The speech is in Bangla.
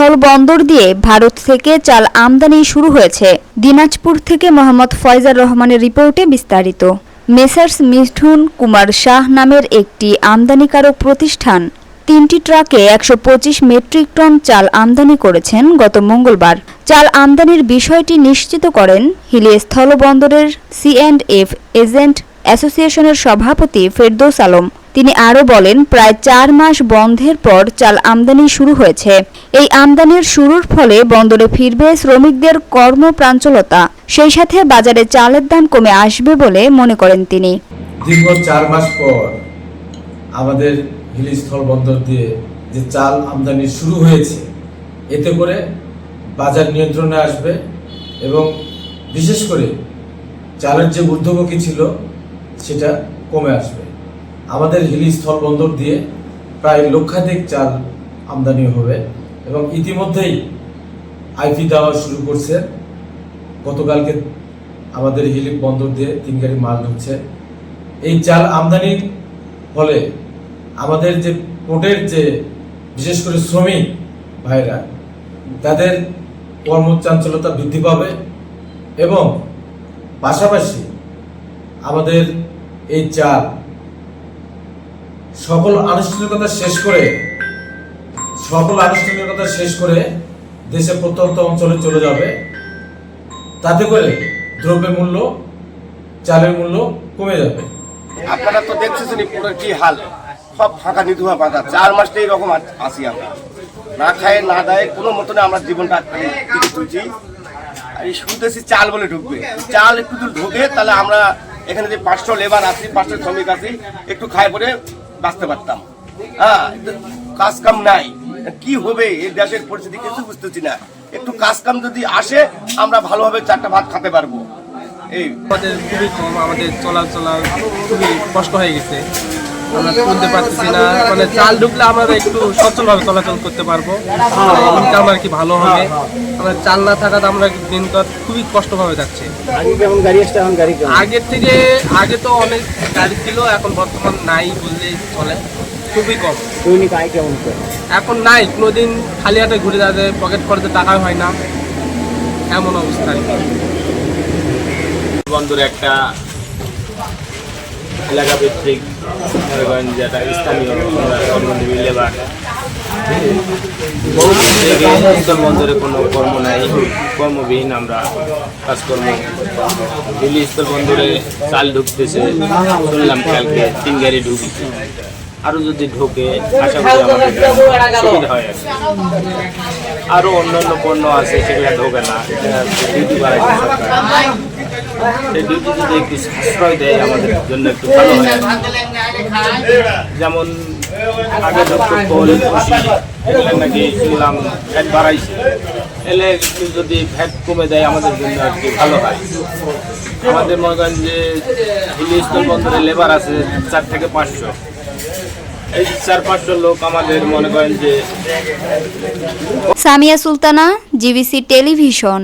স্থল বন্দর দিয়ে ভারত থেকে চাল আমদানি শুরু হয়েছে। দিনাজপুর থেকে মোহাম্মদ ফয়জার রহমানের রিপোর্টে বিস্তারিত। মেসার্স মিঠুন কুমার শাহ নামের একটি আমদানিকারক প্রতিষ্ঠান তিনটি ট্রাকে একশো পঁচিশ মেট্রিক টন চাল আমদানি করেছেন গত মঙ্গলবার। চাল আমদানির বিষয়টি নিশ্চিত করেন হিলি স্থলবন্দরের সি অ্যান্ড এফ এজেন্ট অ্যাসোসিয়েশনের সভাপতি ফেরদৌস আলম। তিনি আরও বলেন, প্রায় চার মাস বন্ধের পর চাল আমদানি শুরু হয়েছে। এই আমদানির শুরুর ফলে বন্দরে ফিরবে শ্রমিকদের কর্মপ্রাঞ্চলতা। সেই সাথে বাজারে চালের দাম কমে আসবে বলে মনে করেন তিনি। দীর্ঘ চার মাস পর আমাদের হিলি স্থল বন্দর দিয়ে যে চাল আমদানি শুরু হয়েছে, এতে করে বাজার নিয়ন্ত্রণে আসবে এবং বিশেষ করে চালের যে ঊর্ধ্বমুখী ছিল, সেটা কমে আসবে। আমাদের হিলি স্থল বন্দর দিয়ে প্রায় লক্ষাধিক চাল আমদানি হবে এবং ইতিমধ্যেই আইপি দেওয়া শুরু করছে। গতকালকে আমাদের হিলি বন্দর দিয়ে তিন গাড়ি মাল ঢুকছে এই চাল আমদানির ফলে আমাদের যে পোর্টের যে বিশেষ করে শ্রমিক ভাইরা, তাদের কর্মচাঞ্চলতা বৃদ্ধি পাবে এবং পাশাপাশি আমাদের এই চাল সকল আনুষ্ঠানিকতা শেষ করে, সকল আনুষ্ঠানিকতা শেষ করে দেশে প্রত্যন্ত অঞ্চলে চলে যাবে। তাতে করে দ্রব্যের মূল্য, চালের মূল্য কমে যাবে। আপনারা তো দেখতেছেন পুরো কি হাল। সব ফাঁকা নিধুয়া পাতা চার মাস এইরকম আ- আছি আমরা। না খায়, না দেয়, কোনো মতনে আমরা জীবনটা তুলছি এই শুনতেছি চাল বলে ঢুকবে। চাল একটু ঢুকে, তাহলে আমরা এখানে যে পাঁচশো লেবার আছি, পাঁচশো শ্রমিক আছি, একটু খায় পরে বাঁচতে পারতাম। হ্যাঁ কাজ কাম নাই। কি হবে? এই দেশের পরিস্থিতি কিছু বুঝতেছি না। একটু কাজ কাম যদি আসে, আমরা ভালোভাবে চারটা ভাত খেতে পারব। এই। আমাদের খুবই কম, আমাদের চলাচলা খুবই কষ্ট হয়ে গেছে। আমরা তুলতে পারতেছি না। মানে চাল ঢুকলে আমরা একটু সচ্ছলভাবে চলাচল করতে পারব। ইনকাম আর কি ভালো হবে। আমরা চাল না থাকাতে আমরা দিনকার খুবই কষ্টভাবে যাচ্ছে। আগে কেমন গাড়ি আসছে এখন গাড়ি কেমন? আগের থেকে আগে তো অনেক গাড়ি ছিল এখন বর্তমান নাই বললেই চলে। খুবই কম। দৈনিক আয় কেমন? এখন নাই কোনোদিন খালি হাতে ঘুরে যাচ্ছে পকেট খরচে টাকা হয় না। এমন অবস্থা। আর কি। একটা এলাকা ভিত্তিক মনে করেন যে স্থানীয় কর্মজীবী লেবার বহুদিন থেকে শীতল কোনো কর্ম নাই, কর্মবিহীন আমরা কাজকর্ম দিল্লি স্থল বন্দরে চাল ঢুকতেছে, শুনলাম কালকে তিন গাড়ি ঢুকছে। আরও যদি ঢোকে, আশা করি আমাদের সুবিধা হয় আর আরও অন্যান্য পণ্য আছে, সেগুলো ঢোকে না সরকার। যদি দেয় আমাদের জন্য একটু ভালো হয়। যেমন আগে নাকি শুনলাম ফ্যাট বাড়াইছে। এলে একটু যদি ফ্যাট কমে দেয় আমাদের জন্য আর কি ভালো হয়। আমাদের মনে করেন যে হিলি স্থল বন্দরে লেবার আছে চার থেকে পাঁচশো। এই চার পাঁচশো লোক আমাদের মনে করেন যে সামিয়া সুলতানা, জিবিসি টেলিভিশন।